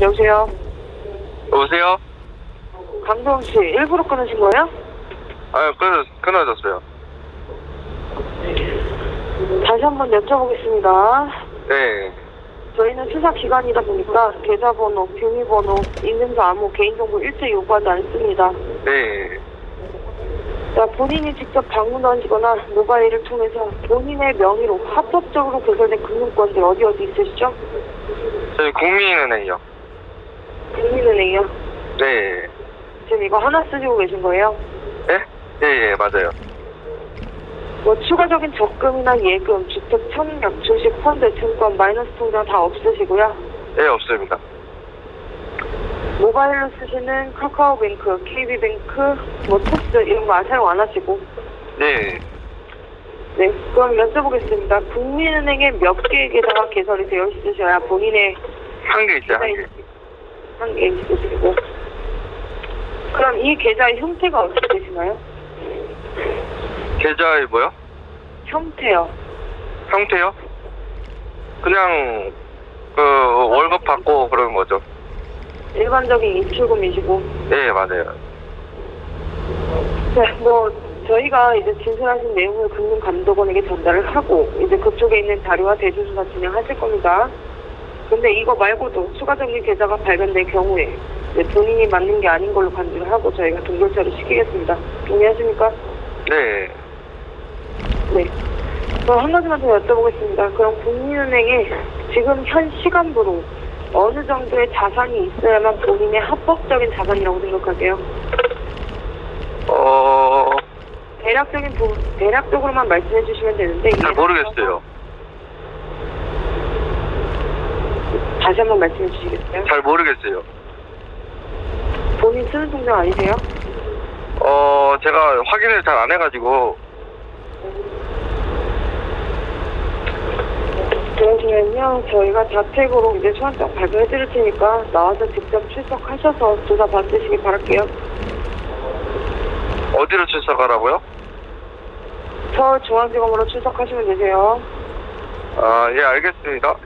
여보세요? 여보세요? 강도영 씨, 일부러 끊으신 거예요? 아, 끊어, 끊어졌어요. 다시 한번 여쭤보겠습니다. 네. 저희는 수사 기관이다 보니까 계좌번호, 비밀번호, 인증서 암호, 개인정보 일체 요구하지 않습니다. 네. 자, 본인이 직접 방문하시거나 모바일을 통해서 본인의 명의로 합법적으로 개설된 금융권들 어디 어디 있으시죠? 저희 국민은행이요. 국민은행이요. 네. 지금 이거 하나 쓰시고 계신 거예요? 예? 예, 예, 맞아요. 뭐 추가적인 적금이나 예금, 주택 청약, 주식, 펀드, 증권, 마이너스 통장 다 없으시고요. 예, 없습니다. 모바일로 쓰시는 카카오뱅크, KB뱅크, 뭐 톡스 이런 거 사용 안 하시고 네. 네 그럼 여쭤보겠습니다. 국민은행에 몇 개의 계좌가 개설이 되어 있으셔야 본인의 한 개 있어요, 한 개. 한개 있으시고 그럼 이 계좌의 형태가 어떻게 되시나요? 계좌의 뭐요? 형태요. 형태요? 그냥, 그, 월급 받고 그러는 거죠. 일반적인 입출금이시고 예, 맞아요. 네, 뭐 저희가 이제 진술하신 내용을 금융감독원에게 전달을 하고 이제 그쪽에 있는 자료와 대조조사 진행하실 겁니다. 근데 이거 말고도 추가적인 계좌가 발견될 경우에 이제 본인이 맞는 게 아닌 걸로 간주를 하고 저희가 동결처리 시키겠습니다. 동의하십니까? 네. 네. 그럼 한 가지만 더 여쭤보겠습니다. 그럼 국민은행에 지금 현 시간부로 어느 정도의 자산이 있어야만 본인의 합법적인 자산이라고 생각하세요? 어, 대략적인 부, 대략적으로만 말씀해 주시면 되는데 잘 모르겠어요. 들어서 다시 한 번 말씀해 주시겠어요? 잘 모르겠어요. 본인 쓰는 통장 아니세요? 어, 제가 확인을 잘 안 해가지고, 그러시면요 저희가 자택으로 이제 소환장 발표해 드릴 테니까 나와서 직접 출석하셔서 조사 받으시기 바랄게요 어디로 출석하라고요? 서울중앙지검으로 출석하시면 되세요 아, 예, 알겠습니다.